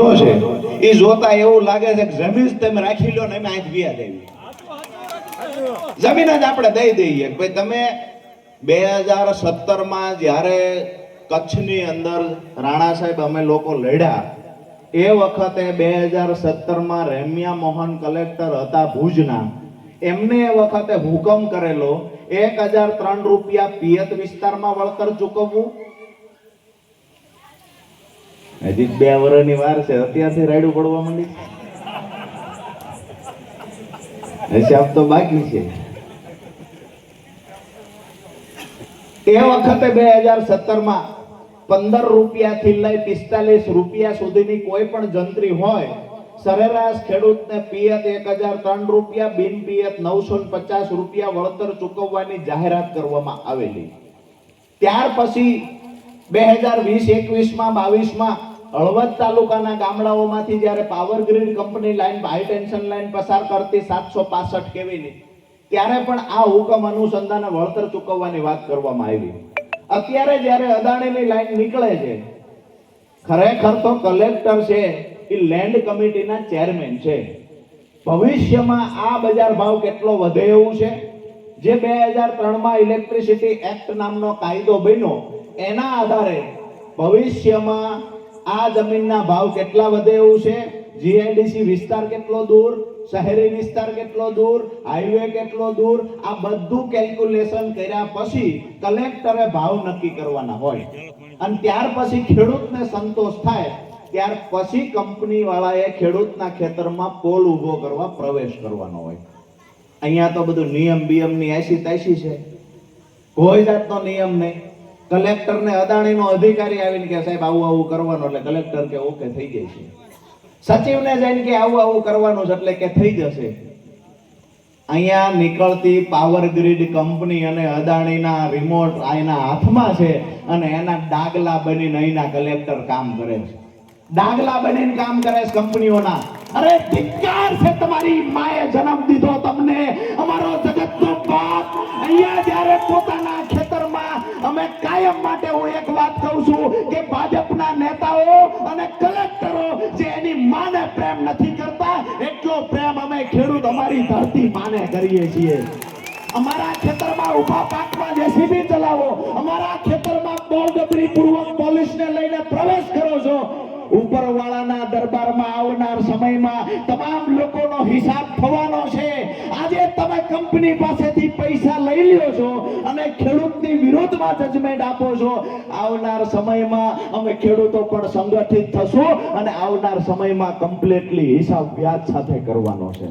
જો છે એ જોતા એવું લાગે છે કે જમીન તમે રાખી લો ને અમે આંખ વિયા દેવી. જમીન જ આપણે દઈ દઈએ ભાઈ તમે બે હજાર સત્તરમાં જ્યારે કચ્છની અંદર રાણા સાહેબ અમે લોકો લડ્યા, એ વખતે બે હજાર સત્તરમાં રેમ્યા મોહન કલેક્ટર હતા ભુજના. એમને એ વખતે હુકમ કરેલો, એક હજાર ત્રણ રૂપિયા પિયત વિસ્તારમાં વળતર ચૂકવવું હજી બે વર્ષની વાર છે. અત્યારથી રાયડું પડવા માંડી. હિસાબ તો બાકી છે. એ વખતે બે હજાર સત્તરમાં પંદર રૂપિયાથી લઈ પિસ્તાલીસ રૂપિયા સુધીની કોઈ પણ જંત્રી હોય, સરેરાશ ખેડૂતને પિયત એક હજાર ત્રણ રૂપિયા, બિન પિયત નવસો પચાસ રૂપિયા વળતર ચૂકવવાની જાહેરાત કરવામાં આવેલી. ત્યાર પછી બે હજાર વીસ, એકવીસમાં, બાવીસમાં હળવદ તાલુકાના ગામડાઓમાંથી જ્યારે power grid company line high tension line પસાર કરતી સાતસો પાસઠ કેવીની, ત્યારે પણ આ હુકમ અનુસંધાને વળતર ચૂકવવાની વાત કરવામાં આવી. અત્યારે જ્યારે અદાણીની લાઈન નીકળે છે, ખરેખર તો કલેક્ટર છે એ લેન્ડ કમિટીના ચેરમેન છે. ભવિષ્યમાં આ બજાર ભાવ કેટલો વધે એવું છે? જે બે હજાર ત્રણમાં ઇલેક્ટ્રિસિટી એક્ટ નામનો કાયદો બન્યો, એના આધારે ભવિષ્યમાં આ જમીનના ભાવ કેટલા વધે એવું છે? જીઆઈડીસી વિસ્તાર કેટલો દૂર? શહેરી વિસ્તાર કેટલો દૂર? હાઈવે કેટલો દૂર? આ બધું કેલ્ક્યુલેશન કર્યા પછી કલેક્ટરે ભાવ નક્કી કરવાના હોય. અને ત્યાર પછી ખેડૂતને સંતોષ થાય, ત્યાર પછી કંપની વાળાએ ખેડૂતના ખેતરમાં પોલ ઊભો કરવા પ્રવેશ કરવાનો હોય. અહીંયા તો બધું નિયમ બિયમની એસી તૈસી છે. કોઈ જાતનો નિયમ નહીં. કલેક્ટરને અદાણીનો અધિકારી આવીને કે સાહેબ, આવું આવું કરવાનું. એટલે કલેક્ટર કે, ઓકે, થઈ જાય છે સચિવને જઈને કે, આવું આવું કરવાનું છે, એટલે કે, થઈ જશે. અહીંયા નીકળતી પાવર ગ્રીડ કંપની અને અદાણીના રિમોટ એના હાથમાં છે અને એના ડાગલા બનીને અહીંના કલેક્ટર કામ કરે છે. ડાગલા બનીને કામ કરે છે કંપનીઓના. અરે, ધિક્કાર છે તમારી માએ જન્મ દીધો તમને. અમારો જગતનો બાપ અહીંયા જ્યારે પોતાના માટે હું એક વાત કહું છું કે ભાજપના નેતાઓ અને કલેક્ટરો જે એની માને પ્રેમ નથી કરતા, એટલો પ્રેમ અમે ખેડૂત અમારી ધરતી માને કરીએ છીએ. અમારા ખેતરમાં ઊભા પાકમાં જેસીબી ચલાવો, અમારા ખેતરમાં બળજબરી પૂર્વક પોલીસને લઈને પ્રવેશ કરો છો. ઉપરવાળાના દરબારમાં આવનાર સમયમાં તમામ લોકોનો હિસાબ થવાનો છે. આજે તમે કંપની પાસેથી પૈસા લઈ લ્યો છો અને ખેડૂતની વિરોધમાં જજમેન્ટ આપો છો. આવનાર સમયમાં અમે ખેડૂતો પણ સંગઠિત થશું અને આવનાર સમયમાં કમ્પ્લીટલી હિસાબ વ્યાજ સાથે કરવાનો છે.